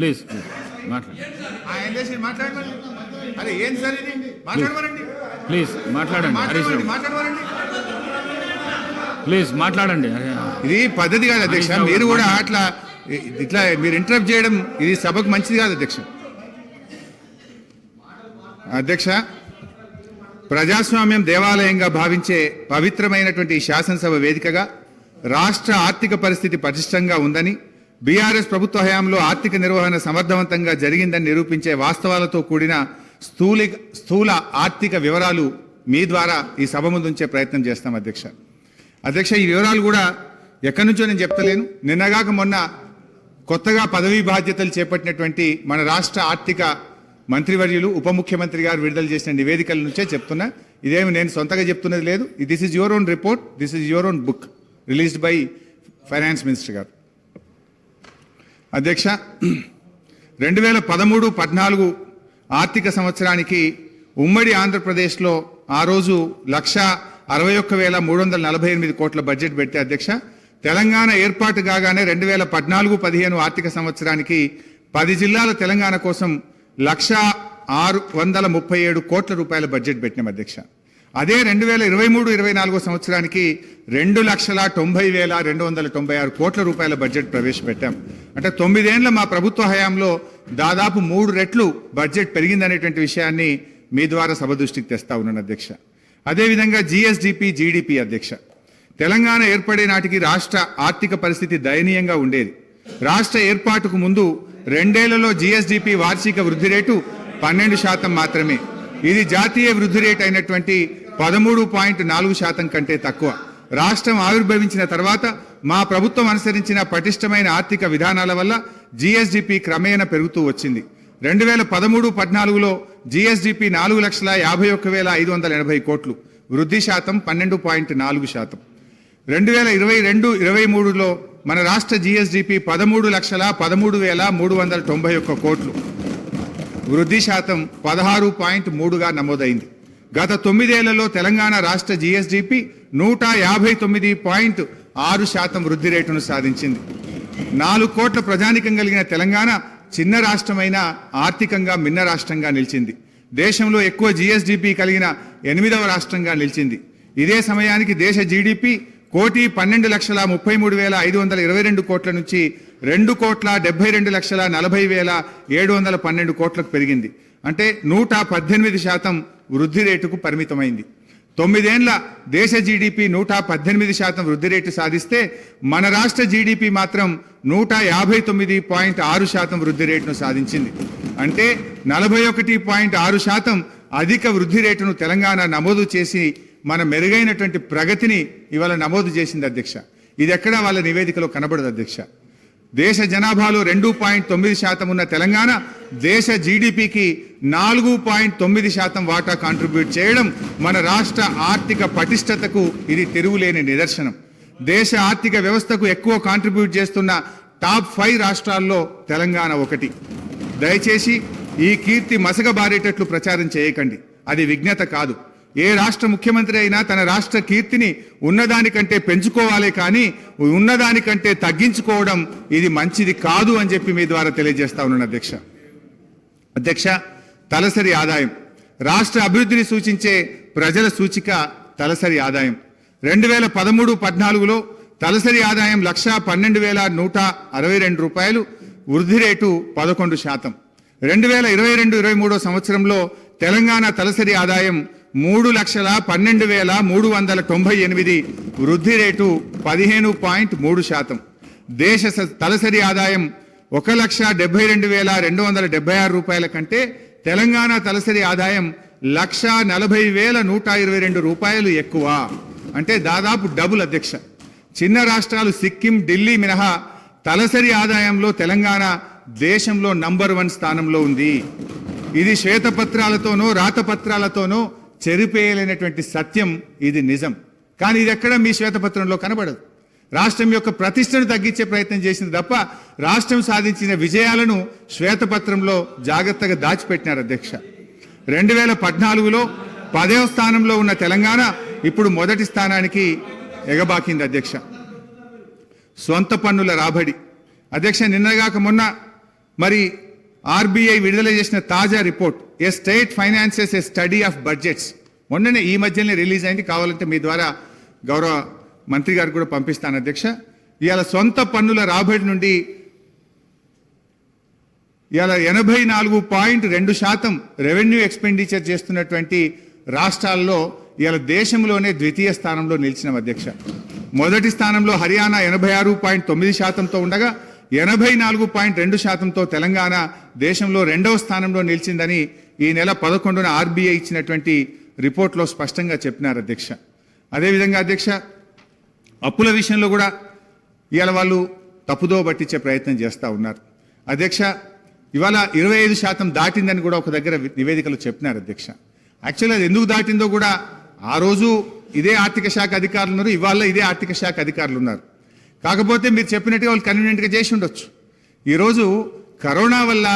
Please please మాట్లాడండి ఆయన లేచి మాట్లాడమని అరే ఏం సార్ ఇది? మాట్లాడమనండి. ప్లీజ్ మాట్లాడండి హరీష్ మాట్లాడమనండి. ప్లీజ్ మాట్లాడండి ఇది పద్ధతి కాదు అధ్యక్ష. మీరు కూడా. అట్లా ఇట్లా మీరు ఇంటరప్ట్ చేయడం ఇది సభకు మంచిది కాదు అధ్యక్ష. అధ్యక్ష ప్రజాస్వామ్యం దేవాలయంగా భావించే పవిత్రమైనటువంటి శాసనసభ వేదికగా రాష్ట్ర ఆర్థిక పరిస్థితి పటిష్టంగా ఉందని బీఆర్ఎస్ ప్రభుత్వ హయాంలో ఆర్థిక నిర్వహణ సమర్థవంతంగా జరిగిందని నిరూపించే వాస్తవాలతో కూడిన స్థూలి స్థూల ఆర్థిక వివరాలు మీ ద్వారా ఈ సభ ముందుంచే ప్రయత్నం చేస్తాం అధ్యక్ష. అధ్యక్ష ఈ వివరాలు కూడా ఎక్కడి నుంచో నేను చెప్తలేను. నిన్నగాక మొన్న కొత్తగా పదవీ బాధ్యతలు చేపట్టినటువంటి మన రాష్ట్ర ఆర్థిక మంత్రివర్యులు ఉప ముఖ్యమంత్రి గారు విడుదల చేసిన నివేదికల నుంచే చెప్తున్నా. ఇదేమి నేను సొంతగా చెప్తున్నది లేదు. This is your own report this is your own book released by finance minister గారు. అధ్యక్ష రెండు వేల పదమూడు పద్నాలుగు ఆర్థిక సంవత్సరానికి ఉమ్మడి ఆంధ్రప్రదేశ్లో ఆ రోజు లక్ష అరవై ఒక్క వేల మూడు వందల నలభై ఎనిమిది కోట్ల బడ్జెట్ పెడితే అధ్యక్ష తెలంగాణ ఏర్పాటు కాగానే రెండు వేల పద్నాలుగు పదిహేను ఆర్థిక సంవత్సరానికి పది జిల్లాల తెలంగాణ కోసం లక్ష ఆరు వందల ముప్పై ఏడు కోట్ల రూపాయల బడ్జెట్ పెట్టినాం అధ్యక్ష. అదే రెండు వేల ఇరవై మూడు ఇరవై నాలుగో సంవత్సరానికి రెండు లక్షల తొంభై వేల రెండు వందల తొంభై ఆరు కోట్ల రూపాయల బడ్జెట్ ప్రవేశపెట్టాం. అంటే తొమ్మిదేండ్ల మా ప్రభుత్వ హయాంలో దాదాపు మూడు రెట్లు బడ్జెట్ పెరిగిందనేటువంటి విషయాన్ని మీ ద్వారా సభ దృష్టికి తెస్తా ఉన్నాను అధ్యక్ష. అదేవిధంగా జిఎస్డిపి జీడిపి అధ్యక్ష. తెలంగాణ ఏర్పడే నాటికి రాష్ట్ర ఆర్థిక పరిస్థితి దయనీయంగా ఉండేది. రాష్ట్ర ఏర్పాటుకు ముందు రెండేళ్ళలో జిఎస్డిపి వార్షిక వృద్ధి రేటు పన్నెండు శాతం మాత్రమే. ఇది జాతీయ వృద్ధి రేట్ అయినటువంటి పదమూడు పాయింట్ నాలుగు శాతం కంటే తక్కువ. రాష్ట్రం ఆవిర్భవించిన తర్వాత మా ప్రభుత్వం అనుసరించిన పటిష్టమైన ఆర్థిక విధానాల వల్ల జిఎస్డిపి క్రమేణా పెరుగుతూ వచ్చింది. రెండు వేల పదమూడు పద్నాలుగులో జిఎస్డిపి నాలుగు లక్షల యాభై ఒక్క వేల ఐదు వందల ఎనభై కోట్లు. వృద్ధి శాతం పన్నెండు పాయింట్ నాలుగు శాతం. రెండు వేల ఇరవై రెండు ఇరవై మూడులో మన రాష్ట్ర జిఎస్డిపి పదమూడు లక్షల పదమూడు వేల మూడు వందల తొంభై ఒక్క కోట్లు. వృద్ధి శాతం పదహారు పాయింట్ మూడుగా నమోదైంది. గత తొమ్మిదేళ్ళలో తెలంగాణ రాష్ట్ర జిఎస్డిపి నూట యాభై తొమ్మిది పాయింట్ ఆరు శాతం వృద్ధి రేటును సాధించింది. నాలుగు కోట్ల ప్రజానికం కలిగిన తెలంగాణ చిన్న రాష్ట్రమైన ఆర్థికంగా మిన్న రాష్ట్రంగా నిలిచింది. దేశంలో ఎక్కువ జిఎస్డిపి కలిగిన ఎనిమిదవ రాష్ట్రంగా నిలిచింది. ఇదే సమయానికి దేశ జీడిపి కోటి పన్నెండు లక్షల ముప్పై మూడు వేల ఐదు వందల ఇరవై రెండు కోట్ల నుంచి రెండు కోట్ల డెబ్బై రెండు లక్షల నలభై వేల ఏడు వందల పన్నెండు కోట్లకు పెరిగింది. అంటే నూట పద్దెనిమిది శాతం వృద్ధి రేటుకు పరిమితమైంది. తొమ్మిదేండ్ల దేశ జీడిపి నూట పద్దెనిమిది శాతం వృద్ధి రేటు సాధిస్తే మన రాష్ట్ర జీడిపి మాత్రం నూట యాభై తొమ్మిది పాయింట్ ఆరు శాతం వృద్ధి రేటును సాధించింది. అంటే నలభై ఒకటి పాయింట్ ఆరు శాతం అధిక వృద్ధి రేటును తెలంగాణ నమోదు చేసి మన మెరుగైనటువంటి ప్రగతిని ఇవాళ నమోదు చేసింది అధ్యక్ష. ఇది ఎక్కడా వాళ్ళ నివేదికలో కనబడదు అధ్యక్ష. దేశ జనాభాలో రెండు పాయింట్ తొమ్మిది శాతం ఉన్న తెలంగాణ దేశ జీడిపికి నాలుగు పాయింట్ తొమ్మిది శాతం వాటా కాంట్రిబ్యూట్ చేయడం మన రాష్ట్ర ఆర్థిక పటిష్టతకు ఇది తెరువులేని నిదర్శనం. దేశ ఆర్థిక వ్యవస్థకు ఎక్కువ కాంట్రిబ్యూట్ చేస్తున్న టాప్ ఫైవ్ రాష్ట్రాల్లో తెలంగాణ ఒకటి. దయచేసి ఈ కీర్తి మసగబారేటట్లు ప్రచారం చేయకండి. అది విజ్ఞత కాదు. ఏ రాష్ట్ర ముఖ్యమంత్రి అయినా తన రాష్ట్ర కీర్తిని ఉన్నదానికంటే పెంచుకోవాలి కానీ ఉన్నదానికంటే తగ్గించుకోవడం ఇది మంచిది కాదు అని చెప్పి మీ ద్వారా తెలియజేస్తా ఉన్నాను అధ్యక్ష. అధ్యక్ష తలసరి ఆదాయం. రాష్ట్ర అభివృద్ధిని సూచించే ప్రజల సూచిక తలసరి ఆదాయం. రెండు వేల పదమూడు పద్నాలుగులో తలసరి ఆదాయం లక్ష పన్నెండు వేల నూట అరవై రెండు రూపాయలు వృద్ధి రేటు పదకొండు శాతం. రెండు వేల ఇరవై రెండు ఇరవై మూడో సంవత్సరంలో తెలంగాణ తలసరి ఆదాయం మూడు లక్షల పన్నెండు వేల మూడు వందల తొంభై ఎనిమిది వృద్ధి రేటు పదిహేను పాయింట్ మూడు శాతం. దేశ స- తలసరి ఆదాయం ఒక లక్ష డెబ్బై రెండు వేల రెండు వందల డెబ్బై ఆరు రూపాయల కంటే తెలంగాణ తలసరి ఆదాయం లక్ష నలభై వేల నూట ఇరవై రెండు రూపాయలు ఎక్కువ. అంటే దాదాపు డబుల్ అధ్యక్ష. చిన్న రాష్ట్రాలు సిక్కిం ఢిల్లీ మినహా తలసరి ఆదాయంలో తెలంగాణ దేశంలో నంబర్ వన్ స్థానంలో ఉంది. ఇది శ్వేతపత్రాలతోనో రాతపత్రాలతోనో చెరిపేయలేనటువంటి సత్యం ఇది నిజం. కానీ ఇది ఎక్కడ మీ శ్వేతపత్రంలో కనబడదు. రాష్ట్రం యొక్క ప్రతిష్టను తగ్గించే ప్రయత్నం చేసింది తప్ప రాష్ట్రం సాధించిన విజయాలను శ్వేతపత్రంలో జాగ్రత్తగా దాచిపెట్టినారు అధ్యక్ష. రెండు వేల పద్నాలుగులో పదవ స్థానంలో ఉన్న తెలంగాణ ఇప్పుడు మొదటి స్థానానికి ఎగబాకింది అధ్యక్ష. సొంత పన్నుల రాబడి. అధ్యక్ష నిన్నగాక మొన్న మరి ఆర్బీఐ విడుదల చేసిన తాజా report a state finances a study of budgets. మొన్ననే ఈ మధ్యనే రిలీజ్ అయింది. కావాలంటే మీ ద్వారా గౌరవ మంత్రి గారు కూడా పంపిస్తాను అధ్యక్ష. ఇవాళ సొంత పన్నుల రాబడి నుండి ఇవాళ ఎనభై నాలుగు పాయింట్ రెండు శాతం రెవెన్యూ ఎక్స్పెండిచర్ చేస్తున్నటువంటి రాష్ట్రాల్లో ఇవాళ దేశంలోనే ద్వితీయ స్థానంలో నిలిచిన అధ్యక్ష. మొదటి స్థానంలో హర్యానా ఎనభై ఆరు పాయింట్ తొమ్మిది శాతంతో ఉండగా ఎనభై నాలుగు పాయింట్ రెండు శాతంతో తెలంగాణ దేశంలో రెండవ స్థానంలో నిలిచిందని ఈ నెల పదకొండున ఆర్బీఐ ఇచ్చినటువంటి రిపోర్ట్లో స్పష్టంగా చెప్పినారు అధ్యక్ష. అదేవిధంగా అధ్యక్ష అప్పుల విషయంలో కూడా ఇవాళ వాళ్ళు తప్పుదో పట్టించే ప్రయత్నం చేస్తూ ఉన్నారు. అధ్యక్ష ఇవాళ ఇరవై ఐదు శాతం దాటిందని కూడా ఒక దగ్గర నివేదికలు చెప్పినారు అధ్యక్ష. యాక్చువల్గా అది ఎందుకు దాటిందో కూడా ఆ రోజు ఇదే ఆర్థిక శాఖ అధికారులు ఉన్నారు ఇవాళ ఇదే ఆర్థిక శాఖ అధికారులు ఉన్నారు. కాకపోతే మీరు చెప్పినట్టుగా వాళ్ళు కన్వీనియంట్గా చేసి ఉండొచ్చు. ఈరోజు కరోనా వల్ల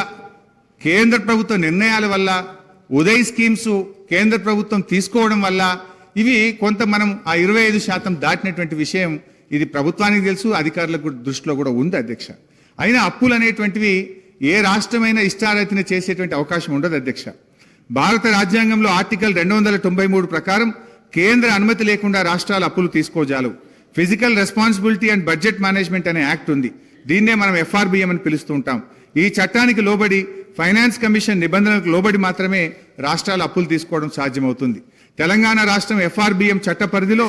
కేంద్ర ప్రభుత్వ నిర్ణయాల వల్ల ఉదయ్ స్కీమ్స్ కేంద్ర ప్రభుత్వం తీసుకోవడం వల్ల ఇవి కొంత మనం ఆ ఇరవై ఐదు శాతం దాటినటువంటి విషయం ఇది ప్రభుత్వానికి తెలుసు అధికారులకు దృష్టిలో కూడా ఉంది అధ్యక్ష. అయినా అప్పులు అనేటువంటివి ఏ రాష్ట్రమైనా ఇష్టారీతిని చేసేటువంటి అవకాశం ఉండదు అధ్యక్ష. భారత రాజ్యాంగంలో ఆర్టికల్ రెండు వందల తొంభై మూడు ప్రకారం కేంద్ర అనుమతి లేకుండా రాష్ట్రాలు అప్పులు తీసుకోజాలు physical responsibility and budget management అనే యాక్ట్ ఉంది. దీన్నే మనం ఎఫ్ఆర్బిఎం అని పిలుస్తూ ఉంటాం. ఈ చట్టానికి లోబడి ఫైనాన్స్ కమిషన్ నిబంధనలకు లోబడి మాత్రమే రాష్ట్రాలు అప్పులు తీసుకోవడం సాధ్యమవుతుంది. తెలంగాణ రాష్ట్రం ఎఫ్ఆర్బిఎం చట్ట పరిధిలో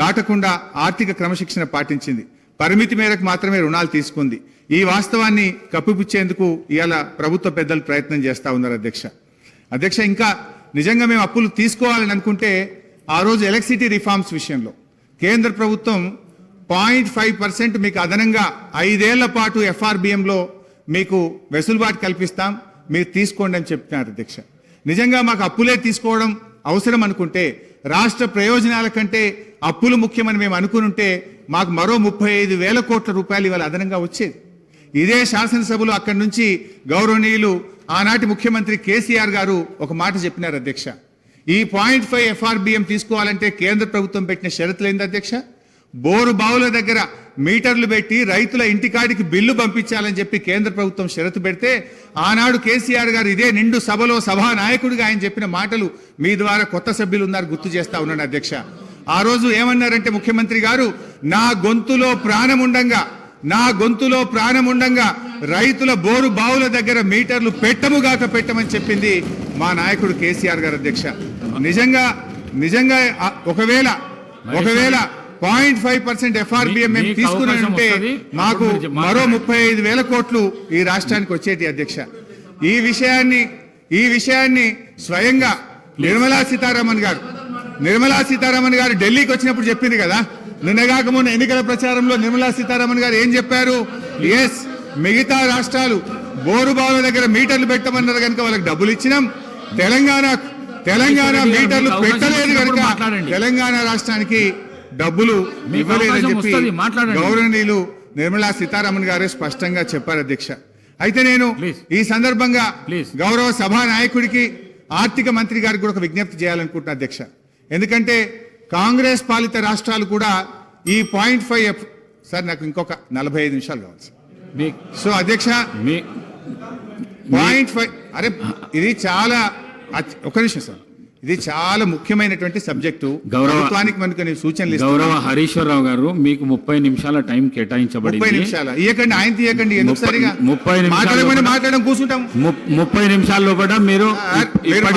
దాటకుండా ఆర్థిక క్రమశిక్షణ పాటించింది. పరిమితి మేరకు మాత్రమే రుణాలు తీసుకుంది. ఈ వాస్తవాన్ని కప్పిపుచ్చేందుకు ఇవాళ ప్రభుత్వ పెద్దలు ప్రయత్నం చేస్తూ ఉన్నారు అధ్యక్ష. అధ్యక్ష ఇంకా నిజంగా మేము అప్పులు తీసుకోవాలని అనుకుంటే ఆ రోజు ఎలక్ట్రిసిటీ రిఫార్మ్స్ విషయంలో కేంద్ర ప్రభుత్వం పాయింట్ ఫైవ్ పర్సెంట్ మీకు అదనంగా ఐదేళ్ళ పాటు ఎఫ్ఆర్బిఎంలో మీకు వెసులుబాటు కల్పిస్తాం. మీరు తీసుకోండి అని చెప్తున్నారు అధ్యక్ష. నిజంగా మాకు అప్పులే తీసుకోవడం అవసరం అనుకుంటే రాష్ట్ర ప్రయోజనాల కంటే అప్పులు ముఖ్యమని మేము అనుకునుంటే మాకు మరో ముప్పై ఐదు వేల కోట్ల రూపాయలు ఇవాళ అదనంగా వచ్చేది. ఇదే శాసనసభలో అక్కడి నుంచి గౌరవనీయులు ఆనాటి ముఖ్యమంత్రి కేసీఆర్ గారు ఒక మాట చెప్పినారు అధ్యక్ష. ఈ పాయింట్ ఫైవ్ ఎఫ్ఆర్బిఎం తీసుకోవాలంటే కేంద్ర ప్రభుత్వం పెట్టిన షరతులు ఏంది అధ్యక్ష? బోరు బావుల దగ్గర మీటర్లు పెట్టి రైతుల ఇంటికాడికి బిల్లు పంపించాలని చెప్పి కేంద్ర ప్రభుత్వం షరతు పెడితే ఆనాడు కేసీఆర్ గారు ఇదే నిండు సభలో సభా నాయకుడిగా ఆయన చెప్పిన మాటలు మీ ద్వారా కొత్త సభ్యులు ఉన్నారు గుర్తు చేస్తా ఉన్నాను అధ్యక్ష. ఆ రోజు ఏమన్నారంటే ముఖ్యమంత్రి గారు నా గొంతులో ప్రాణం ఉండంగా నా గొంతులో ప్రాణం ఉండంగా రైతుల బోరు బావుల దగ్గర మీటర్లు పెట్టముగాక పెట్టమని చెప్పింది మా నాయకుడు కేసీఆర్ గారు అధ్యక్ష. నిజంగా నిజంగా ఒకవేళ ఒకవేళ పాయింట్ ఫైవ్ పర్సెంట్ ఎఫ్ఆర్బిఎం మేము తీసుకుని ఉంటే. మాకు మీరు. ముప్పై ఐదు వేల కోట్లు ఈ రాష్ట్రానికి వచ్చేటి అధ్యక్ష. ఈ విషయాన్ని ఈ విషయాన్ని స్వయంగా నిర్మలా సీతారామన్ గారు నిర్మలా సీతారామన్ గారు ఢిల్లీకి వచ్చినప్పుడు చెప్పింది కదా. నిన్నగాక మొన్న ఎన్నికల ప్రచారంలో నిర్మలా సీతారామన్ గారు ఏం చెప్పారు? ఎస్ మిగతా రాష్ట్రాలు బోరుబావుల దగ్గర మీటర్లు పెట్టమన్నారు కనుక వాళ్ళకి డబ్బులు ఇచ్చినాం. తెలంగాణ తెలంగాణ మీటర్లు పెట్టలేదు కనుక. తెలంగాణ రాష్ట్రానికి డబ్బులు ఇవ్వలేదని చెప్పి. గౌరవనీయులు నిర్మలా సీతారామన్ గారే స్పష్టంగా చెప్పారు అధ్యక్ష అయితే నేను. ఈ సందర్భంగా. గౌరవ సభా నాయకుడికి ఆర్థిక మంత్రి గారికి కూడా ఒక విజ్ఞప్తి చేయాలనుకుంటున్నా అధ్యక్ష ఎందుకంటే కాంగ్రెస్ పాలిత రాష్ట్రాలు కూడా ఈ పాయింట్ ఫైవ్ సార్ నాకు ఇంకొక నలభై ఐదు నిమిషాలు కావాలి సో అధ్యక్ష పాయింట్ ఫైవ్ అరే ఇది చాలా ఒక నిమిషం సార్. ఇది చాలా ముఖ్యమైనటువంటి సబ్జెక్టు. గౌరవ- ప్రభుత్వానికి మనకు సూచనలు. గౌరవ హరీశ్వరరావు గారు మీకు ముప్పై నిమిషాల టైం ముప్పై కేటాయించబడింది నిమిషాల. ఇయ్యకండి ఆయన తీయకండి ముప్పై- ముప్పై నిమిషాలు కూడా- మాట్లాడడం కూర్చుంటాం. ముప్పై నిమిషాల లోపల మీరు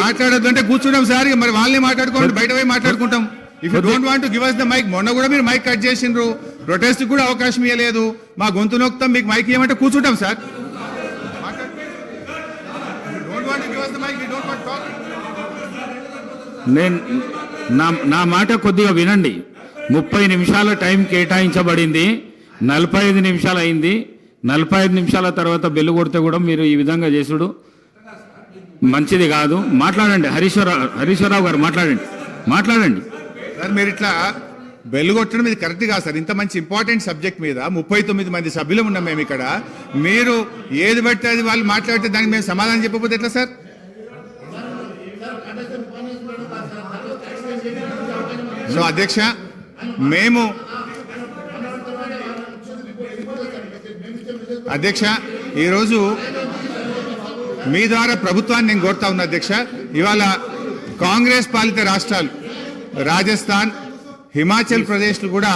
మాట్లాడొద్దు అంటే కూర్చుంటాం సార్. మరి వాళ్ళని మాట్లాడుకోండి బయట పోయి మాట్లాడుకుంటాం. If you don't want give us the mic మొన్న కూడా మీరు మైక్ కట్ చేసిండ్రు. ప్రొటెస్ట్ కూడా అవకాశం ఇవ్వలేదు మా గొంతు నొక్కుతాం మీకు మైక్ ఇవ్వమంటే కూర్చుంటాం సార్. నేను నా నా మాట కొద్దిగా వినండి. ముప్పై నిమిషాల టైం కేటాయించబడింది. నలభై ఐదు నిమిషాలు అయింది. నలభై ఐదు నిమిషాల తర్వాత బెల్లు కొడితే కూడా మీరు ఈ విధంగా చేసుడు. మంచిది కాదు. మాట్లాడండి. హరీశ్వరరావు హరీశ్వరరావు గారు మాట్లాడండి. మాట్లాడండి. సార్ మీరు ఇట్లా బెల్లు కొట్టడం ఇది కరెక్ట్ కాదు సార్. ఇంత మంచి ఇంపార్టెంట్ సబ్జెక్ట్ మీద ముప్పై తొమ్మిది మంది సభ్యులు ఉన్నాం మేము ఇక్కడ. మీరు ఏది బట్టి అది వాళ్ళు మాట్లాడితే దానికి మేము సమాధానం చెప్పకపోతే ఎట్లా సార్? సో అధ్యక్ష మేము అధ్యక్ష ఈరోజు మీ ద్వారా ప్రభుత్వాన్ని నేను కోరుతా ఉన్నా అధ్యక్ష. ఇవాళ కాంగ్రెస్ పాలిత రాష్ట్రాలు రాజస్థాన్ హిమాచల్ ప్రదేశ్ కూడా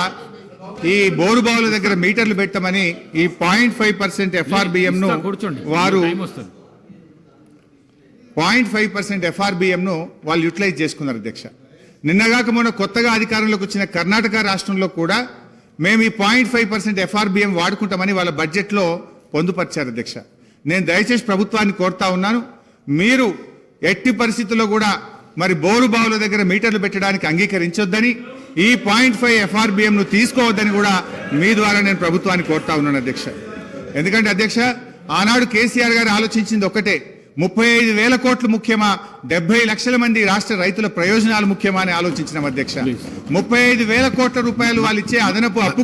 ఈ బోరుబావుల దగ్గర మీటర్లు పెట్టమని ఈ పాయింట్ ఫైవ్ పర్సెంట్ ఎఫ్ఆర్బిఎం ను ఇస్తా, కూర్చోండి. వారు పాయింట్ ఫైవ్ పర్సెంట్ ఎఫ్ఆర్బిఎంను వాళ్ళు యూటిలైజ్ చేసుకున్నారు అధ్యక్ష. నిన్నగాక మొన్న కొత్తగా అధికారంలోకి వచ్చిన కర్ణాటక రాష్ట్రంలో కూడా మేము ఈ పాయింట్ ఫైవ్ పర్సెంట్ ఎఫ్ఆర్బిఎం వాడుకుంటామని వాళ్ళ బడ్జెట్లో పొందుపరిచారు అధ్యక్ష. నేను దయచేసి ప్రభుత్వాన్ని కోరుతా ఉన్నాను. మీరు ఎట్టి పరిస్థితుల్లో కూడా మరి బోరు బావుల దగ్గర మీటర్లు పెట్టడానికి అంగీకరించొద్దని ఈ పాయింట్ ఫైవ్ ఎఫ్ఆర్బిఎంను తీసుకోవద్దని కూడా మీ ద్వారా నేను ప్రభుత్వాన్ని కోరుతా ఉన్నాను అధ్యక్ష. ఎందుకంటే అధ్యక్ష ఆనాడు కేసీఆర్ గారు ఆలోచించింది ఒకటే ముప్పై ఐదు వేల కోట్లు ముఖ్యమా? డెబ్బై లక్షల మంది రాష్ట్ర రైతుల ప్రయోజనాలు ముఖ్యమా అని ఆలోచించిన అధ్యక్ష. ముప్పై ఐదు వేల కోట్ల రూపాయలు వాళ్ళు ఇచ్చే అదనపు అప్పు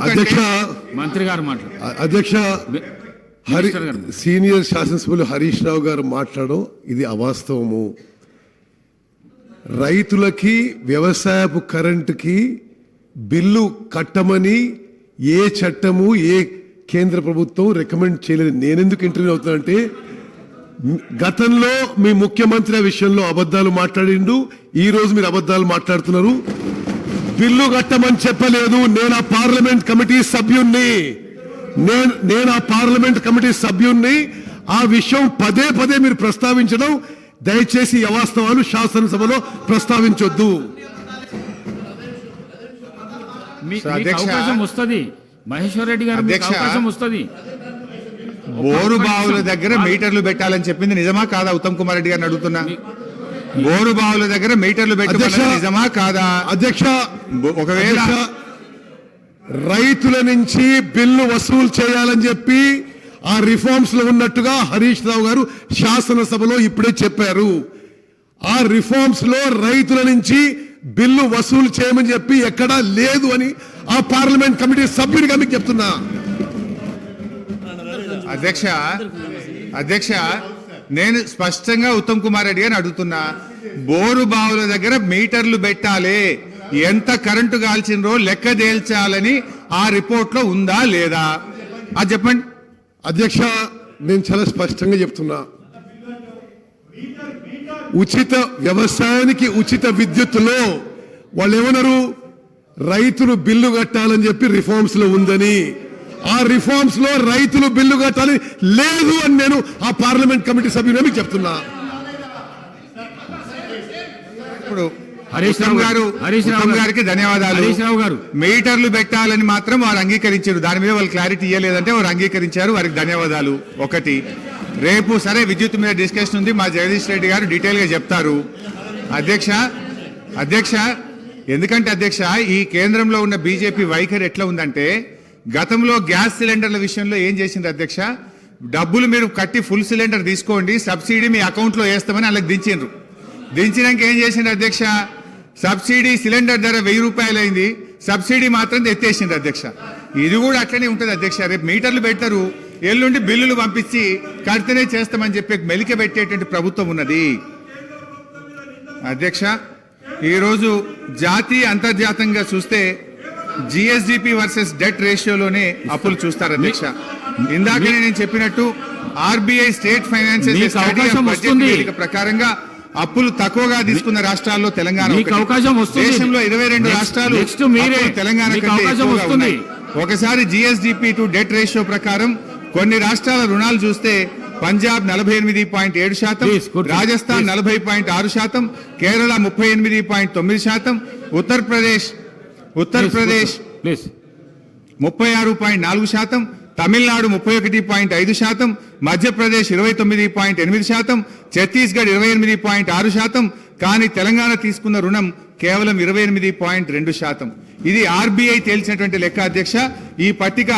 మంత్రి గారు అధ్యక్ష హరి. సీనియర్ శాసనసభ్యులు హరీష్ రావు గారు మాట్లాడడం ఇది అవాస్తవము. రైతులకి వ్యవసాయపు కరెంటుకి బిల్లు కట్టమని ఏ చట్టము ఏ కేంద్ర ప్రభుత్వం రికమెండ్ చేయలేదు. నేనెందుకు ఇంటర్వ్యూ అవుతానంటే గతంలో మీ ముఖ్యమంత్రి ఆ విషయంలో అబద్ధాలు మాట్లాడిండు ఈ రోజు మీరు అబద్ధాలు మాట్లాడుతున్నారు. బిల్లు కట్టమని చెప్పలేదు నేను ఆ పార్లమెంట్ కమిటీ సభ్యుణ్ణి. నేను నేను ఆ పార్లమెంట్ కమిటీ సభ్యుణ్ణి. ఆ విషయం పదే పదే మీరు ప్రస్తావించడం దయచేసి అవాస్తవాలు శాసనసభలో ప్రస్తావించొద్దు. అవకాశం వస్తుంది. మహేశ్వర్ రెడ్డి గారు. అవకాశం వస్తుంది. బోరు బావుల దగ్గర మీటర్లు పెట్టాలని చెప్పింది నిజమా కాదా? ఉత్తమ్ కుమార్ రెడ్డి గారిని అడుగుతున్నా. బోరు బావుల దగ్గర మీటర్లు అధ్యక్ష. నిజమా కాదా? అధ్యక్ష ఒకవేళ రైతుల నుంచి బిల్లు వసూలు చేయాలని చెప్పి ఆ రిఫార్మ్స్లో ఉన్నట్టుగా హరీష్ రావు గారు శాసనసభలో ఇప్పుడే చెప్పారు. ఆ రిఫార్మ్స్లో రైతుల నుంచి బిల్లు వసూలు చేయమని చెప్పి ఎక్కడా లేదు అని ఆ పార్లమెంట్ కమిటీ సభ్యునిగా మీకు చెప్తున్నా. అధ్యక్ష అధ్యక్ష నేను స్పష్టంగా ఉత్తమ్ కుమార్ రెడ్డి గారిని అడుగుతున్నా బోరు బావుల దగ్గర మీటర్లు పెట్టాలి ఎంత కరెంటు కాల్చిండ్రో లెక్క తేల్చాలని ఆ రిపోర్ట్లో ఉందా లేదా? అది చెప్పండి. అధ్యక్ష నేను చాలా స్పష్టంగా చెప్తున్నా. ఉచిత వ్యవసాయానికి ఉచిత విద్యుత్తులో వాళ్ళు ఏమన్నారు రైతులు బిల్లు కట్టాలని చెప్పి రిఫార్మ్స్లో ఉందని. ఆ రిఫార్మ్స్లో రైతులు బిల్లు కట్టాలి. లేదు అని నేను ఆ పార్లమెంట్ కమిటీ సభ్యుని మీకు చెప్తున్నా. ఇప్పుడు హరీష్ రావు గారు హరీష్ రావు గారికి ధన్యవాదాలు. హరీష్ రావు గారు. మీటర్లు పెట్టాలని మాత్రం వారు అంగీకరించారు. దాని మీద వాళ్ళు క్లారిటీ ఇవ్వలేదంటే వారు అంగీకరించారు. వారికి ధన్యవాదాలు. ఒకటి. రేపు సరే విద్యుత్ మీద డిస్కషన్ ఉంది. మా జగదీష్ రెడ్డి గారు డీటెయిల్గా చెప్తారు. అధ్యక్ష అధ్యక్ష ఎందుకంటే అధ్యక్ష ఈ కేంద్రంలో ఉన్న బీజేపీ వైఖరి ఎట్లా ఉందంటే గతంలో గ్యాస్ సిలిండర్ల విషయంలో ఏం చేసింది అధ్యక్ష? డబ్బులు మీరు కట్టి ఫుల్ సిలిండర్ తీసుకోండి సబ్సిడీ మీ అకౌంట్లో వేస్తామని వాళ్ళకి దించిండ్రు. దించినాక ఏం చేసింది అధ్యక్ష? సబ్సిడీ సిలిండర్ ధర వెయ్యి రూపాయలు అయింది సబ్సిడీ మాత్రం ఎత్తేసింది అధ్యక్ష. ఇది కూడా అట్లనే ఉంటుంది అధ్యక్ష. రేపు మీటర్లు పెట్టరు ఎల్లుండి బిల్లులు పంపించి కడితేనే చేస్తామని చెప్పి మెలిక పెట్టేటువంటి ప్రభుత్వం ఉన్నది. అధ్యక్ష ఈరోజు జాతీయ అంతర్జాతంగా చూస్తే జిఎస్డిపి వర్సెస్ డెట్ రేషియోలోనే అప్పులు చూస్తారు అధ్యక్ష ఇందాకనే నేను చెప్పినట్టు ఆర్బీఐ స్టేట్ ఫైనాన్షియల్. ప్రకారంగా అప్పులు తక్కువగా తీసుకున్న రాష్ట్రాల్లో తెలంగాణ. అవకాశం వస్తుంది. దేశంలో ఇరవై రెండు రాష్ట్రాలు తెలంగాణ. ఒకసారి జిఎస్డిపి టు డెట్ రేషియో ప్రకారం కొన్ని రాష్ట్రాల రుణాలు చూస్తే పంజాబ్ నలభై ఎనిమిది పాయింట్ ఏడు శాతం. రాజస్థాన్. నలభై పాయింట్ ఆరు శాతం కేరళ ముప్పై ఎనిమిది పాయింట్ తొమ్మిది శాతం ఉత్తరప్రదేశ్ ఉత్తరప్రదేశ్ ప్లీజ్ ముప్పై ఆరు పాయింట్ నాలుగు శాతం తమిళనాడు ముప్పై ఒకటి పాయింట్ ఐదు శాతం మధ్యప్రదేశ్ ఇరవై తొమ్మిది పాయింట్ ఎనిమిది శాతం ఛత్తీస్గఢ్ ఇరవై ఎనిమిది పాయింట్ ఆరు శాతం కానీ తెలంగాణ తీసుకున్న రుణం కేవలం ఇరవై ఎనిమిది పాయింట్ రెండు శాతం. ఇది ఆర్బీఐ తేల్చినటువంటి లెక్క అధ్యక్ష. ఈ పట్టిక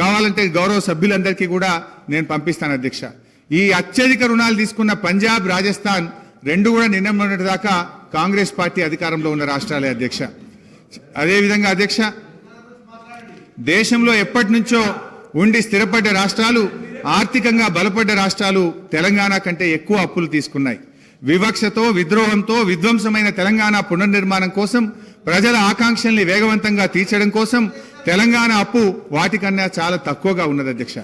కావాలంటే గౌరవ సభ్యులందరికీ కూడా నేను పంపిస్తాను అధ్యక్ష. ఈ అత్యధిక రుణాలు తీసుకున్న పంజాబ్ రాజస్థాన్ రెండు కూడా నిన్న దాకా కాంగ్రెస్ పార్టీ అధికారంలో ఉన్న రాష్ట్రాలే అధ్యక్ష. అదేవిధంగా అధ్యక్ష దేశంలో ఎప్పటి నుంచో ఉండి స్థిరపడ్డ రాష్ట్రాలు ఆర్థికంగా బలపడ్డ రాష్ట్రాలు తెలంగాణ కంటే ఎక్కువ అప్పులు తీసుకున్నాయి. వివక్షతో విద్రోహంతో విధ్వంసమైన తెలంగాణ పునర్నిర్మాణం కోసం ప్రజల ఆకాంక్షల్ని వేగవంతంగా తీర్చడం కోసం తెలంగాణ అప్పు వాటికన్నా చాలా తక్కువగా ఉన్నది అధ్యక్ష.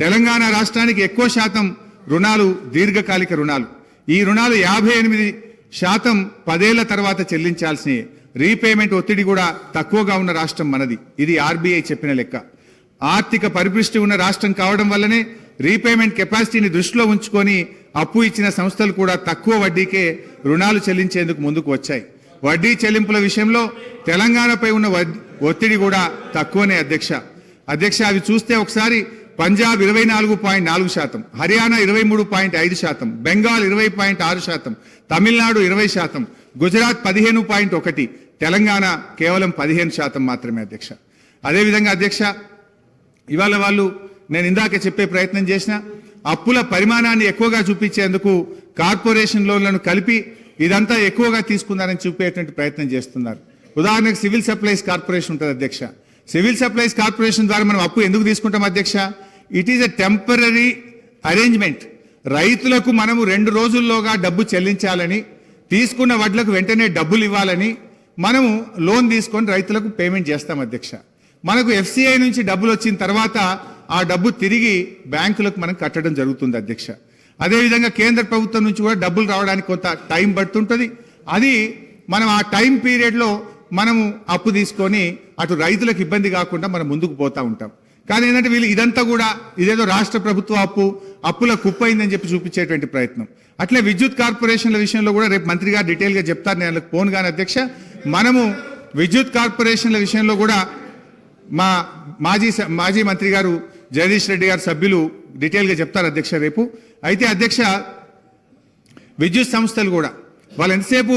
తెలంగాణ రాష్ట్రానికి ఎక్కువ శాతం రుణాలు దీర్ఘకాలిక రుణాలు. ఈ రుణాలు యాభై ఎనిమిది శాతం పదేళ్ళ తర్వాత చెల్లించాల్సినవి రీపేమెంట్ ఒత్తిడి కూడా తక్కువగా ఉన్న రాష్ట్రం మనది. ఇది ఆర్బీఐ చెప్పిన లెక్క. ఆర్థిక పరిపుష్టి ఉన్న రాష్ట్రం కావడం వల్లనే రీపేమెంట్ కెపాసిటీని దృష్టిలో ఉంచుకొని అప్పు ఇచ్చిన సంస్థలు కూడా తక్కువ వడ్డీకే రుణాలు చెల్లించేందుకు ముందుకు వచ్చాయి. వడ్డీ చెల్లింపుల విషయంలో తెలంగాణపై ఉన్న వడ్- ఒత్తిడి కూడా తక్కువనే అధ్యక్ష. అధ్యక్ష అవి చూస్తే ఒకసారి పంజాబ్ ఇరవై నాలుగు పాయింట్ నాలుగు శాతం హర్యానా ఇరవై మూడు పాయింట్ ఐదు శాతం బెంగాల్ ఇరవై పాయింట్ ఆరు శాతం తమిళనాడు ఇరవై శాతం గుజరాత్ పదిహేను పాయింట్ ఒకటి తెలంగాణ కేవలం పదిహేను శాతం మాత్రమే అధ్యక్ష. అదేవిధంగా అధ్యక్ష ఇవాళ వాళ్ళు నేను ఇందాక చెప్పే ప్రయత్నం చేసిన అప్పుల పరిమాణాన్ని ఎక్కువగా చూపించేందుకు కార్పొరేషన్ లోన్లను కలిపి ఇదంతా ఎక్కువగా తీసుకున్నారని చూపేటువంటి ప్రయత్నం చేస్తున్నారు. ఉదాహరణకు సివిల్ సప్లైస్ కార్పొరేషన్ ఉంటుంది అధ్యక్ష. సివిల్ సప్లైస్ కార్పొరేషన్ ద్వారా మనం అప్పు ఎందుకు తీసుకుంటాం అధ్యక్ష? It is a temporary arrangement రైతులకు మనము రెండు రోజుల్లోగా డబ్బు చెల్లించాలని తీసుకున్న వడ్లకు వెంటనే డబ్బులు ఇవ్వాలని మనము లోన్ తీసుకొని రైతులకు పేమెంట్ చేస్తాం అధ్యక్ష. మనకు ఎఫ్సిఐ నుంచి డబ్బులు వచ్చిన తర్వాత ఆ డబ్బు తిరిగి బ్యాంకులకు మనం కట్టడం జరుగుతుంది అధ్యక్ష. అదేవిధంగా కేంద్ర ప్రభుత్వం నుంచి కూడా డబ్బులు రావడానికి కొంత టైం పడుతుంటుంది. అది మనం ఆ టైం పీరియడ్లో మనము అప్పు తీసుకొని అటు రైతులకు ఇబ్బంది కాకుండా మనం ముందుకు పోతా ఉంటాం. కానీ ఏంటంటే వీళ్ళు ఇదంతా కూడా ఇదేదో రాష్ట్ర ప్రభుత్వ అప్పు అప్పుల కుప్పైందని చెప్పి చూపించేటువంటి ప్రయత్నం. అట్లే విద్యుత్ కార్పొరేషన్ల విషయంలో కూడా రేపు మంత్రి గారు డీటెయిల్గా చెప్తారు. నేను ఫోన్ కానీ అధ్యక్ష మనము విద్యుత్ కార్పొరేషన్ల విషయంలో కూడా మా మాజీ మాజీ మంత్రి గారు జగదీష్ రెడ్డి గారు సభ్యులు డీటెయిల్గా చెప్తారు అధ్యక్ష రేపు. అయితే అధ్యక్ష విద్యుత్ సంస్థలు కూడా వాళ్ళు ఎంతసేపు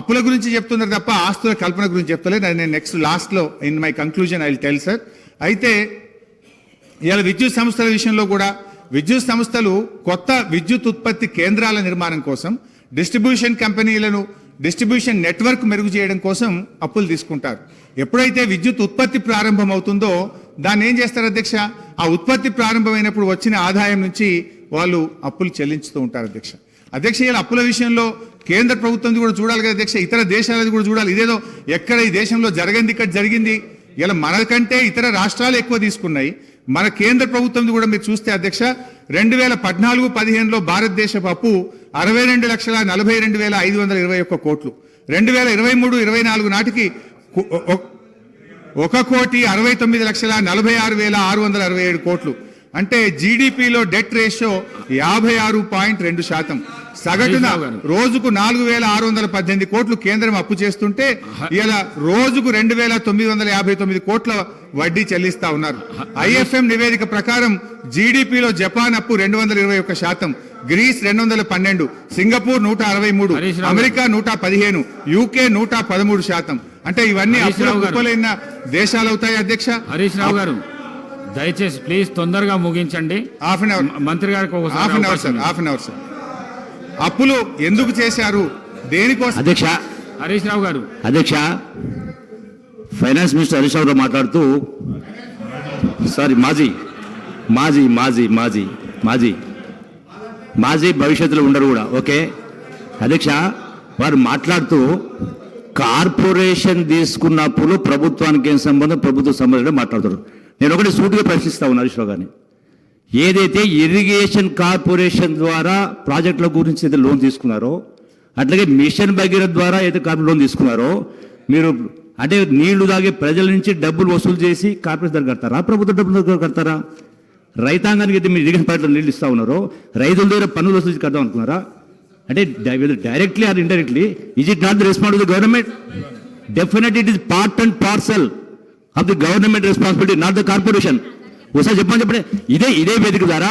అప్పుల గురించి చెప్తున్నారు తప్ప ఆస్తుల కల్పన గురించి చెప్తలేదు. అది నేను నెక్స్ట్ లాస్ట్లో in my conclusion I tell sir. అయితే ఇవాళ విద్యుత్ సంస్థల విషయంలో కూడా విద్యుత్ సంస్థలు కొత్త విద్యుత్ ఉత్పత్తి కేంద్రాల నిర్మాణం కోసం డిస్ట్రిబ్యూషన్ కంపెనీలను డిస్ట్రిబ్యూషన్ నెట్వర్క్ మెరుగు చేయడం కోసం అప్పులు తీసుకుంటారు. ఎప్పుడైతే విద్యుత్ ఉత్పత్తి ప్రారంభం అవుతుందో దాన్ని ఏం చేస్తారు అధ్యక్ష? ఆ ఉత్పత్తి ప్రారంభమైనప్పుడు వచ్చిన ఆదాయం నుంచి వాళ్ళు అప్పులు చెల్లించుతూ ఉంటారు అధ్యక్ష. అధ్యక్ష ఇలా అప్పుల విషయంలో కేంద్ర ప్రభుత్వం కూడా చూడాలి కదా అధ్యక్ష ఇతర దేశాలది కూడా చూడాలి. ఇదేదో ఎక్కడ ఈ దేశంలో జరగంది ఇక్కడ జరిగింది? ఇలా మనకంటే ఇతర రాష్ట్రాలు ఎక్కువ తీసుకున్నాయి. మన కేంద్ర ప్రభుత్వం కూడా మీరు చూస్తే అధ్యక్ష రెండు వేల పద్నాలుగు పదిహేనులో భారతదేశపు అప్పు అరవై రెండు లక్షల నలభై రెండు వేల ఐదు వందల ఇరవై ఒక్క కోట్లు. రెండు వేల ఇరవై మూడు ఇరవై నాలుగు నాటికి ఒక కోటి అరవై తొమ్మిది లక్షల నలభై ఆరు వేల ఆరు వందల అరవై ఏడు కోట్లు. అంటే జీడిపిలో డెట్ రేషియో యాభై ఆరు పాయింట్ రెండు శాతం. సగటున. రోజుకు నాలుగు వేల ఆరు వందల పద్దెనిమిది కోట్లు కేంద్రం అప్పు చేస్తుంటే ఇలా రోజుకు రెండు వేల తొమ్మిది వందల యాభై తొమ్మిది కోట్ల వడ్డీ చెల్లిస్తా ఉన్నారు. ఐఎఫ్ఎం నివేదిక ప్రకారం జీడిపిలో జపాన్ అప్పు రెండు వందల ఇరవై ఒక్క శాతం. గ్రీస్ రెండు వందల పన్నెండు సింగపూర్ నూట అరవై మూడు. అమెరికా నూట పదిహేను యూకే నూట పదమూడు శాతం. అంటే ఇవన్నీ హరీష్ అప్పుల రావు గారు. కుప్పలైన దేశాలు అవుతాయి అధ్యక్ష? హరీష్ రావు గారు దయచేసి ప్లీజ్ తొందరగా ముగించండి. హాఫ్ అన్ అవర్ మంత్రి గారికి half an hour sir. Half an hour sir అప్పులు ఎందుకు చేశారు? దేనికోసం? అధ్యక్ష. హరీష్ రావు గారు. అధ్యక్ష ఫైనాన్స్ మినిస్టర్ హరీష్ రావు మాట్లాడుతూ సారీ మాజీ మాజీ మాజీ మాజీ మాజీ. మాజీ భవిష్యత్తులో ఉండరు కూడా ఓకే? అధ్యక్ష వారు మాట్లాడుతూ కార్పొరేషన్ తీసుకున్నప్పుడు ప్రభుత్వానికి ఏం సంబంధం? ప్రభుత్వ సంబంధం మాట్లాడుతారు నేను ఒకటి సూటిగా ప్రశ్నిస్తా ఉన్నాను హరీష్ గారిని. ఏదైతే ఇరిగేషన్ కార్పొరేషన్ ద్వారా ప్రాజెక్టుల గురించి అయితే లోన్ తీసుకున్నారో అట్లాగే మిషన్ భగీరథ ద్వారా అయితే కార్పొరేట్ లోన్ తీసుకున్నారో మీరు అంటే నీళ్ళు తాగే ప్రజల నుంచి డబ్బులు వసూలు చేసి కార్పొరేషన్ దగ్గర కడతారా? ప్రభుత్వ డబ్బుల దగ్గర కడతారా? రైతాంగానికి అయితే మీరు ఇరిగేషన్ పాటలు నీళ్ళు ఇస్తా ఉన్నారో రైతుల దగ్గర పన్నులు వసూలు కడదాం అనుకున్నారా? అంటే directly or indirectly is it not the response the government definite it is part and parcel of the government responsibility not the corporation ఒకసారి చెప్పమని చెప్పండి. ఇదే ఇదే వేదిక ద్వారా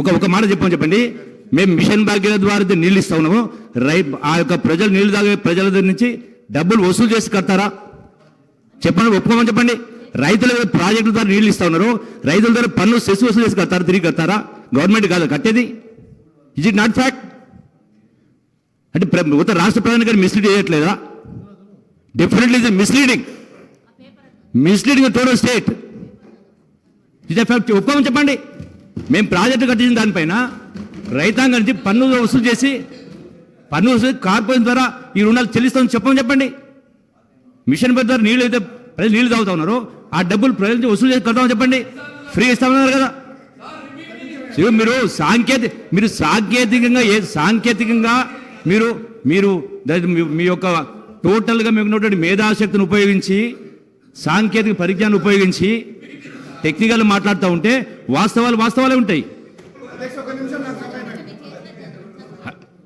ఒక ఒక మాట చెప్పమని చెప్పండి. మేము మిషన్ భాగ్యాల ద్వారా అయితే నీళ్ళు ఇస్తా ఉన్నాము. రై ఆ యొక్క ప్రజలు నీళ్ళు తాగే ప్రజల దగ్గర నుంచి డబ్బులు వసూలు చేసి కడతారా? చెప్పండి ఒప్పుకోమని చెప్పండి. రైతుల మీద ప్రాజెక్టుల ద్వారా నీళ్ళు ఇస్తా ఉన్నారు. రైతుల ద్వారా పన్ను సెస్ వసూలు చేసి కడతారు తిరిగి కడతారా? గవర్నమెంట్ కాదు కట్టేది. ఇజ్ ఇట్ నాట్ ఫ్యాక్ట్ అంటే ఉత్తర రాష్ట్ర ప్రధాని గారు మిస్లీడ్ చేయట్లేదా? Definitely is misleading misleading total state is fact ఒప్పుకోమని చెప్పండి. మేము ప్రాజెక్టు కట్టించిన దానిపైన రైతాంగం నుంచి పన్ను వసూలు చేసి పన్ను వసూలు కార్పొరేషన్ ద్వారా ఈ రుణాలు చెల్లిస్తామని చెప్పమని చెప్పండి. మిషన్ పెద్ద నీళ్ళు అయితే ప్రజలు నీళ్ళు తాగుతా ఉన్నారు. ఆ డబ్బులు ప్రజల నుంచి వసూలు చేసి కడతామని చెప్పండి. ఫ్రీ ఇస్తామన్నారు కదా. మీరు సాంకేతిక మీరు సాంకేతికంగా ఏ సాంకేతికంగా మీరు మీరు మీ యొక్క టోటల్గా మీకు ఉన్నటువంటి మేధాశక్తిని ఉపయోగించి సాంకేతిక పరిజ్ఞానం ఉపయోగించి టెక్నికల్ మాట్లాడుతూ ఉంటే వాస్తవాలు వాస్తవాలే ఉంటాయి.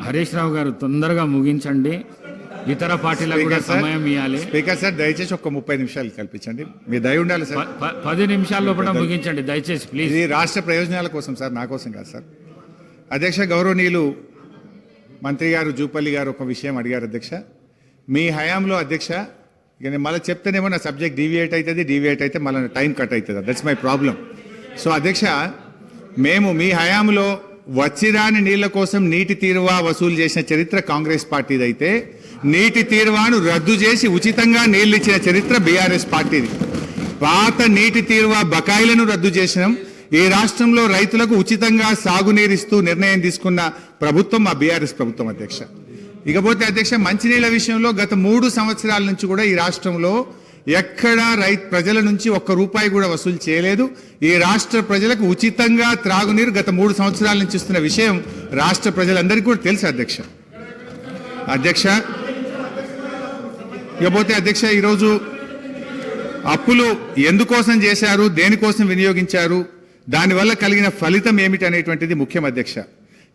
హరీష్ రావు గారు తొందరగా ముగించండి. ఇతర పార్టీలకు కూడా సమయం ఇవ్వాలి. స్పీకర్ సార్ దయచేసి ఒక ముప్పై నిమిషాలు కల్పించండి. మీ దయ ఉండాలి సార్. పది నిమిషాల లోపల ముగించండి. దయచేసి ప్లీజ్ ఇది రాష్ట్ర ప్రయోజనాల కోసం సార్ నా కోసం కాదు సార్. అధ్యక్ష గౌరవనీయులు మంత్రి గారు జూపల్లి గారు ఒక విషయం అడిగారు అధ్యక్ష. మీ హయాంలో అధ్యక్ష ఇక నేను మళ్ళీ చెప్తేనేమో నా సబ్జెక్ట్ డీవియేట్ అవుతుంది డీవియేట్ అయితే మళ్ళీ టైం కట్ అవుతుంది దట్స్ మై ప్రాబ్లం సో అధ్యక్ష మేము మీ హయాంలో వచ్చిరాని నీళ్ళ కోసం నీటి తీరువా వసూలు చేసిన చరిత్ర కాంగ్రెస్ పార్టీది అయితే నీటి తీర్వాను రద్దు చేసి ఉచితంగా నీళ్ళు ఇచ్చిన చరిత్ర బీఆర్ఎస్ పార్టీది. పాత నీటి తీరువా బకాయిలను రద్దు చేసినాం. ఈ రాష్ట్రంలో రైతులకు ఉచితంగా సాగునీరిస్తూ నిర్ణయం తీసుకున్న ప్రభుత్వం మా బీఆర్ఎస్ ప్రభుత్వం అధ్యక్ష. ఇకపోతే అధ్యక్ష మంచినీళ్ళ విషయంలో గత మూడు సంవత్సరాల నుంచి కూడా ఈ రాష్ట్రంలో ఎక్కడా రైతు ప్రజల నుంచి ఒక్క రూపాయి కూడా వసూలు చేయలేదు. ఈ రాష్ట్ర ప్రజలకు ఉచితంగా త్రాగునీరు గత మూడు సంవత్సరాల నుంచి ఇస్తున్న విషయం రాష్ట్ర ప్రజలందరికీ కూడా తెలుసు అధ్యక్ష. అధ్యక్ష ఇకపోతే అధ్యక్ష ఈరోజు అప్పులు ఎందుకోసం చేశారు దేనికోసం వినియోగించారు దానివల్ల కలిగిన ఫలితం ఏమిటి అనేటువంటిది ముఖ్యం అధ్యక్ష.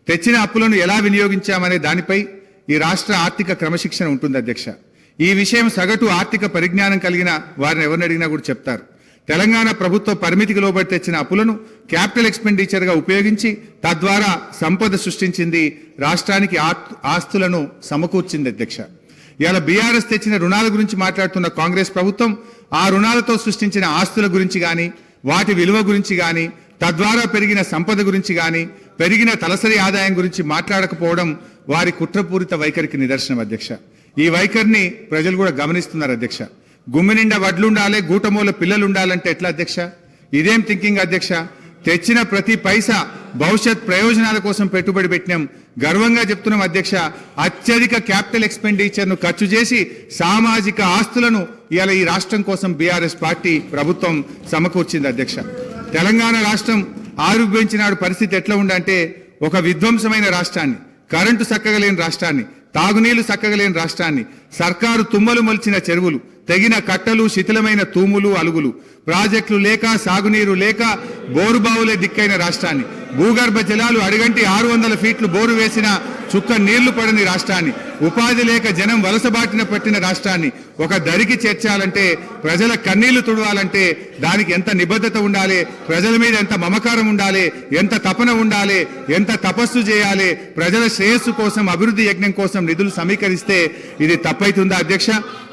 తెచ్చిన అప్పులను ఎలా వినియోగించామనే దానిపై ఈ రాష్ట్ర ఆర్థిక క్రమశిక్షణ ఉంటుంది అధ్యక్ష. ఈ విషయం సగటు ఆర్థిక పరిజ్ఞానం కలిగిన వారిని ఎవరిని అడిగినా కూడా చెప్తారు. తెలంగాణ ప్రభుత్వ పరిమితికి లోబడి తెచ్చిన అప్పులను క్యాపిటల్ ఎక్స్పెండిచర్గా ఉపయోగించి తద్వారా సంపద సృష్టించింది రాష్ట్రానికి ఆస్తులను సమకూర్చింది అధ్యక్ష. ఇవాళ బీఆర్ఎస్ తెచ్చిన రుణాల గురించి మాట్లాడుతున్న కాంగ్రెస్ ప్రభుత్వం ఆ రుణాలతో సృష్టించిన ఆస్తుల గురించి కానీ వాటి విలువ గురించి కానీ తద్వారా పెరిగిన సంపద గురించి కానీ పెరిగిన తలసరి ఆదాయం గురించి మాట్లాడకపోవడం వారి కుట్రపూరిత వైఖరికి నిదర్శనం అధ్యక్ష. ఈ వైఖరిని ప్రజలు కూడా గమనిస్తున్నారు అధ్యక్ష. గుమ్మి నిండా వడ్లుండాలి గూటమూల పిల్లలు ఉండాలంటే ఎట్లా అధ్యక్ష? ఇదేం థింకింగ్ అధ్యక్ష? తెచ్చిన ప్రతి పైసా భవిష్యత్ ప్రయోజనాల కోసం పెట్టుబడి పెట్టినాం. గర్వంగా చెప్తున్నాం అధ్యక్ష. అత్యధిక క్యాపిటల్ ఎక్స్పెండిచర్ను ఖర్చు చేసి సామాజిక ఆస్తులను ఇవాళ ఈ రాష్ట్రం కోసం బీఆర్ఎస్ పార్టీ ప్రభుత్వం సమకూర్చింది అధ్యక్ష. తెలంగాణ రాష్ట్రం ఆరోగ్యించినాడు పరిస్థితి ఎట్లా ఉండంటే ఒక విధ్వంసమైన రాష్ట్రాన్ని కరెంటు చక్కగలేని రాష్ట్రాన్ని తాగునీళ్ళు చక్కగలేని రాష్ట్రాన్ని సర్కారు తుమ్మలు మొలిచిన చెరువులు తెగిన కట్టలు శిథిలమైన తూములు అలుగులు. ప్రాజెక్టులు లేక సాగునీరు లేక బోరుబావులే దిక్కైన రాష్ట్రాన్ని. భూగర్భ జలాలు అడిగంటి ఆరు వందల ఫీట్లు బోరు వేసిన చుక్క నీళ్ళు పడని రాష్ట్రాన్ని. ఉపాధి లేక జనం వలసబాటిన పట్టిన రాష్ట్రాన్ని. ఒక దరికి చేర్చాలంటే ప్రజల కన్నీళ్ళు తుడవాలంటే దానికి ఎంత నిబద్ధత ఉండాలి? ప్రజల మీద ఎంత మమకారం ఉండాలి? ఎంత తపన ఉండాలి? ఎంత తపస్సు చేయాలి? ప్రజల శ్రేయస్సు కోసం అభివృద్ధి యజ్ఞం కోసం నిధులు సమీకరిస్తే ఇది తప్పైతుందా అధ్యక్ష?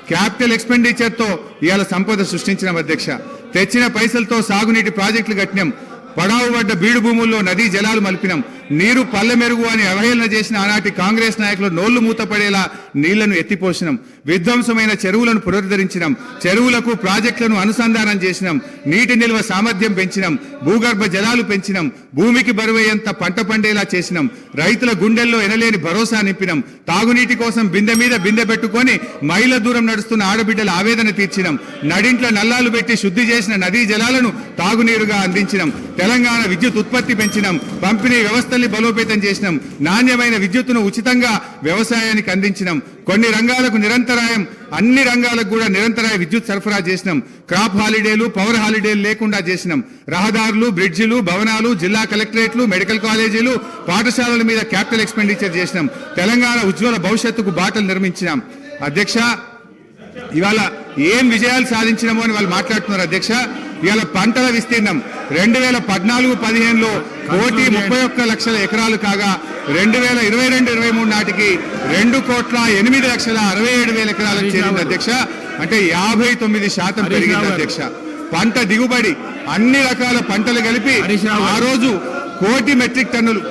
క్యాపిటల్ ఎక్స్పెండిచర్తో ఇవాళ సంపద సృష్టించిన అధ్యక్ష. తెచ్చిన పైసలతో సాగునీటి ప్రాజెక్టులు కట్టినాం. పడావు పడ్డ బీడు భూముల్లో నదీ జలాలు మలిపినాం. నీరు పల్లె మెరుగు అని అవహేళన చేసిన ఆనాటి కాంగ్రెస్ నాయకులు నోళ్ళు మూతపడేలా నీళ్ళను ఎత్తిపోసినాం. విధ్వంసమైన చెరువులను పునరుద్ధరించినాం. చెరువులకు ప్రాజెక్టులను అనుసంధానం చేసినాం. నీటి నిల్వ సామర్థ్యం పెంచినాం. భూగర్భ జలాలు పెంచినాం. భూమికి బరువయ్యేంత పంట పండేలా చేసినాం. రైతుల గుండెల్లో ఎనలేని భరోసా నింపినాం. తాగునీటి కోసం బిందె మీద బిందె పెట్టుకొని మైళ్ళ దూరం నడుస్తున్న ఆడబిడ్డల ఆవేదన తీర్చినాం. నడింట్లో నల్లాలు పెట్టి శుద్ధి చేసిన నదీ జలాలను తాగునీరుగా అందించినాం. తెలంగాణ విద్యుత్ ఉత్పత్తి పెంచినాం. పంపిణీ వ్యవస్థ వ్యవస్థల్ని బలోపేతం చేసినాం. నాణ్యమైన విద్యుత్తును ఉచితంగా వ్యవసాయానికి అందించినాం. కొన్ని రంగాలకు నిరంతరాయం అన్ని రంగాలకు కూడా నిరంతరాయ విద్యుత్ సరఫరా చేసినాం. క్రాప్ హాలిడేలు పవర్ హాలిడేలు లేకుండా చేసినాం. రహదారులు బ్రిడ్జిలు భవనాలు జిల్లా కలెక్టరేట్లు మెడికల్ కాలేజీలు పాఠశాలల మీద క్యాపిటల్ ఎక్స్పెండిచర్ చేసినాం. తెలంగాణ ఉజ్వల భవిష్యత్తుకు బాటలు నిర్మించినాం. అధ్యక్ష ఇవాళ ఏం విజయాలు సాధించినామో అని వాళ్ళు మాట్లాడుతున్నారు. అధ్యక్ష ఇవాళ పంటల విస్తీర్ణం రెండు వేల పద్నాలుగు పదిహేనులో కోటి ముప్పై ఒక్క లక్షల ఎకరాలు కాగా రెండు వేల ఇరవై రెండు ఇరవై మూడు నాటికి రెండు కోట్ల ఎనిమిది లక్షల అరవై ఏడు వేల ఎకరాలకు చేరింది అధ్యక్ష అంటే యాభై తొమ్మిది శాతం పెరిగింది. అధ్యక్ష పంట దిగుబడి అన్ని రకాల పంటలు కలిపి. ఆ రోజు కోటి మెట్రిక్ టన్నులు